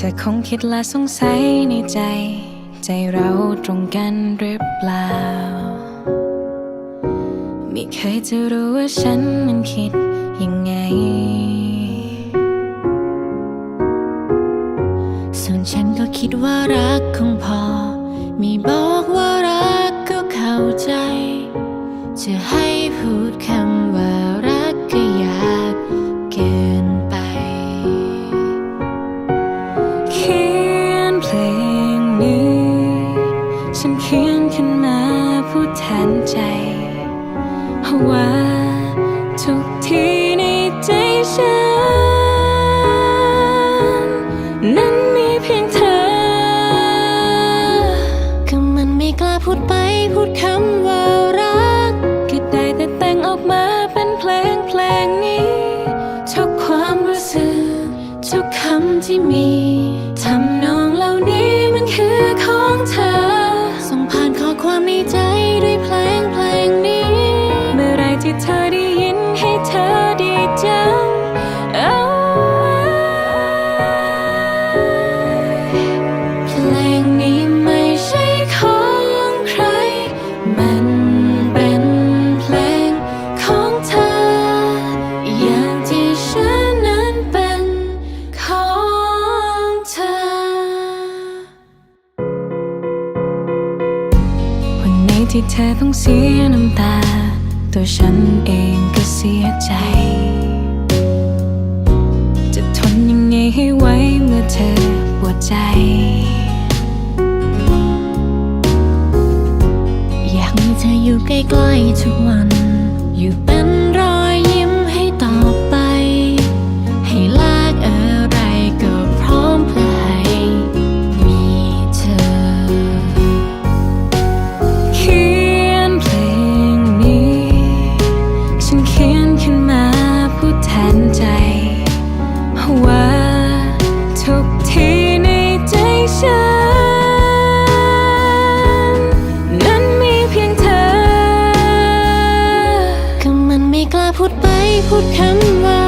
เธอคงคิดและสงสัยในใจ ใจเราตรงกันหรือเปล่า ไม่เคยจะรู้ว่าฉันนั้นคิดยังไง ส่วนฉันก็คิดว่ารักคงพอ มีบอกว่ารักก็เข้าใจ จะให้พูดคำว่า วาทุกที่ในใจฉัน นั้นมีเพียงเธอ ก็มันไม่กล้าพูดไปพูดคำว่ารักก็ได้แต่แต่งออกมาเป็นเพลงเพลงนี้ ทุกความรู้สึก ทุกคำที่มี ที่เธอต้องเสียน้ำตา ตัวฉันเองก็เสียใจ จะทนยังไงให้ไหวเมื่อเธอปวดใจ อยากมีเธออยู่ใกล้ๆทุกวัน ฉัน นั้นมีเพียงเธอ ก็มันไม่กล้าพูดไปพูดคำว่า